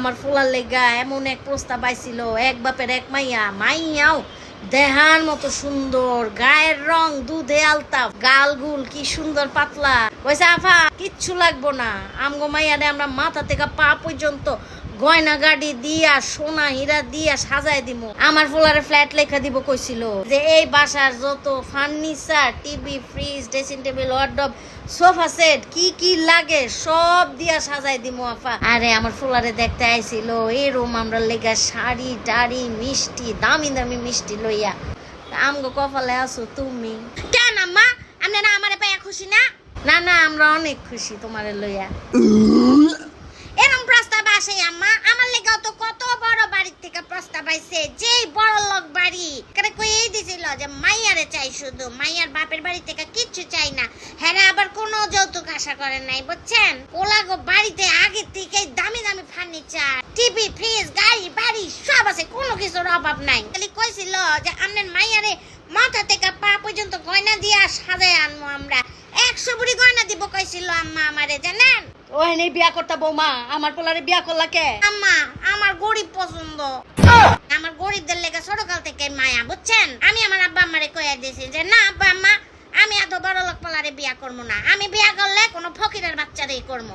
আমার ফুলার লেগা এমন এক প্রস্তাব আইছিল এক বাপের এক মাইয়া মাইয়াও দেহার মতো সুন্দর, গায়ের রং, দুধে আলতা গালগুল কি সুন্দর পাতলা। কইছে, আফা, কিচ্ছু লাগবো না। আমগো মাইয়ারে আমরা মাথা থেকে পা পর্যন্ত গয়না গাড়ি দিয়া, সোনা হীরা দিয়া সাজায় দিব আমার ফুলারে ফ্ল্যাট লেখা দিব কইছিল। যে এই বাসার যত furniture, TV, fridge, dressing table wardrobe sofa set, কি কি লাগে, সব দিয়া সাজাই দিব আফা। আরে, আমার ফুলারে দেখতে আইছিল, এরম আমরা লেগা শাড়ি, টাড়ি, মিষ্টি, দামি দামি মিষ্টি লইয়া। আমগো কপালে আছো তুমি। কেন আম্মা? আপনারা আমারে পাইয়া খুশি না? না না, আমরা অনেক খুশি তোমারে লইয়া। এরকম প্রস্তাব আসে আম্মা। আমার লেগেও তো কত বড় বাড়ির থেকে প্রস্তাব আইছে। যেই বড় লোক বাড়ি। করে কই দিছিল যে, মাইয়ারে চাই শুধু। মাইয়ার বাপের বাড়ি থেকে কিচ্ছু চাই না। হ্যাঁ আবার কোনো যৌতুক আশা করেন নাই, বুঝছেন? ওলাগো বাড়িতে আগে থেকেই দামি দামি ফার্নিচার, টিভি, ফ্রিজ, গাড়ি বাড়ি সব আছে কোনো কিছুর অভাব নাই। খালি কইছিল যে আপনার মাইয়ারে মাথা থেকে পা পর্যন্ত গয়না দিয়া সাজায় আনব আমরা। একশো বুড়ি গয়না দিব কইছিল আম্মা আমারে জানেন? ওই নেই বিয়া করতা বৌমা আমার পোলারে বিয়া করলা কে? আম্মা আমার গরিব পছন্দ। আমার গরিবদের লেগে ছোটকাল থেকে মায়া বুঝছেন? আমি আমার আব্বা আম্মারে কইয়া দিয়েছি যে না আব্বা আম্মা আমি এত বড় লোক পোলারে বিয়া করব না। আমি বিয়া করলে কোনো ফকিরের বাচ্চারই করব